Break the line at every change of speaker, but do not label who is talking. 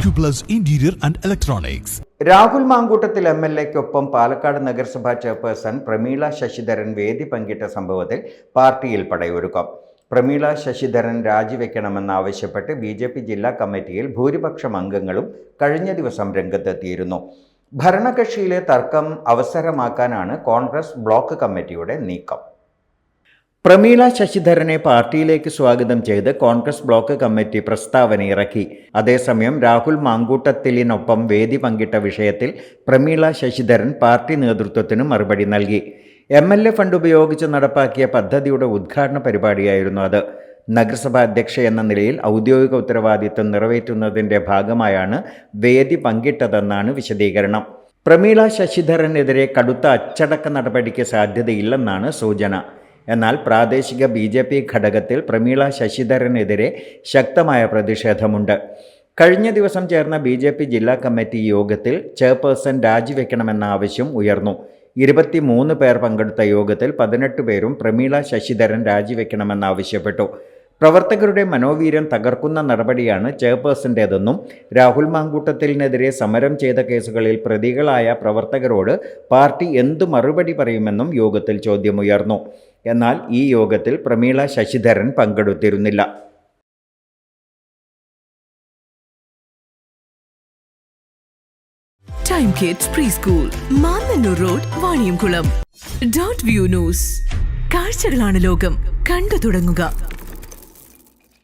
Acuplus interior and electronics
Rahul Mamkootathil M L എക്കൊപ്പം Palakkad നഗരസഭാ chairperson Prameela Sasidharan വേദി പങ്കിട്ട സംഭവത്തിൽ പാർട്ടിയിൽ പടയൊരുക്കം. പ്രമീള ശശിധരൻ രാജിവെക്കണമെന്നാവശ്യപ്പെട്ട് ബി ജെ പി ജില്ലാ കമ്മിറ്റിയിൽ ഭൂരിപക്ഷം അംഗങ്ങളും കഴിഞ്ഞ ദിവസം രംഗത്തെത്തിയിരുന്നു. ഭരണകക്ഷിയിലെ തർക്കം അവസരമാക്കാനാണ് കോൺഗ്രസ് ബ്ലോക്ക് കമ്മിറ്റിയുടെ നീക്കം. പ്രമീള ശശിധരനെ പാർട്ടിയിലേക്ക് സ്വാഗതം ചെയ്ത് കോൺഗ്രസ് ബ്ലോക്ക് കമ്മിറ്റി പ്രസ്താവന ഇറക്കി. അതേസമയം രാഹുൽ മാങ്കൂട്ടത്തിലിനൊപ്പം വേദി പങ്കിട്ട വിഷയത്തിൽ പ്രമീള ശശിധരൻ പാർട്ടി നേതൃത്വത്തിന് മറുപടി നൽകി. എം എൽ എ ഫണ്ട് ഉപയോഗിച്ച് നടപ്പാക്കിയ പദ്ധതിയുടെ ഉദ്ഘാടന പരിപാടിയായിരുന്നു അത്. നഗരസഭാ അധ്യക്ഷ എന്ന നിലയിൽ ഔദ്യോഗിക ഉത്തരവാദിത്വം നിറവേറ്റുന്നതിന്റെ ഭാഗമായാണ് വേദി പങ്കിട്ടതെന്നാണ് വിശദീകരണം. പ്രമീള ശശിധരനെതിരെ കടുത്ത അച്ചടക്ക നടപടിക്ക് സാധ്യതയില്ലെന്നാണ് സൂചന. എന്നാൽ പ്രാദേശിക ബി ജെ പി ഘടകത്തിൽ പ്രമീള ശശിധരനെതിരെ ശക്തമായ പ്രതിഷേധമുണ്ട്. കഴിഞ്ഞ ദിവസം ചേർന്ന ബി ജെ പി ജില്ലാ കമ്മിറ്റി യോഗത്തിൽ ചെയർപേഴ്സൺ രാജിവെക്കണമെന്ന ആവശ്യം ഉയർന്നു. ഇരുപത്തിമൂന്ന് പേർ പങ്കെടുത്ത യോഗത്തിൽ പതിനെട്ട് പേരും പ്രമീള ശശിധരൻ രാജിവെക്കണമെന്നാവശ്യപ്പെട്ടു പ്രവർത്തകരുടെ മനോവീര്യം തകർക്കുന്ന നടപടിയാണ് ചെയർപേഴ്സന്റേതെന്നും രാഹുൽ മാങ്കൂട്ടത്തിനെതിരെ സമരം ചെയ്ത കേസുകളിൽ പ്രതികളായ പ്രവർത്തകരോട് പാർട്ടി എന്തു മറുപടി പറയുമെന്നും യോഗത്തിൽ ചോദ്യമുയർന്നു. എന്നാൽ ഈ യോഗത്തിൽ Prameela Sasidharan പങ്കെടുത്തിരുന്നില്ല.
Time kids pre school Mannannur road Vaniyamkulam dot view news കാഴ്ചകളാണ് ലോകം. കണ്ടു തുടങ്ങുക.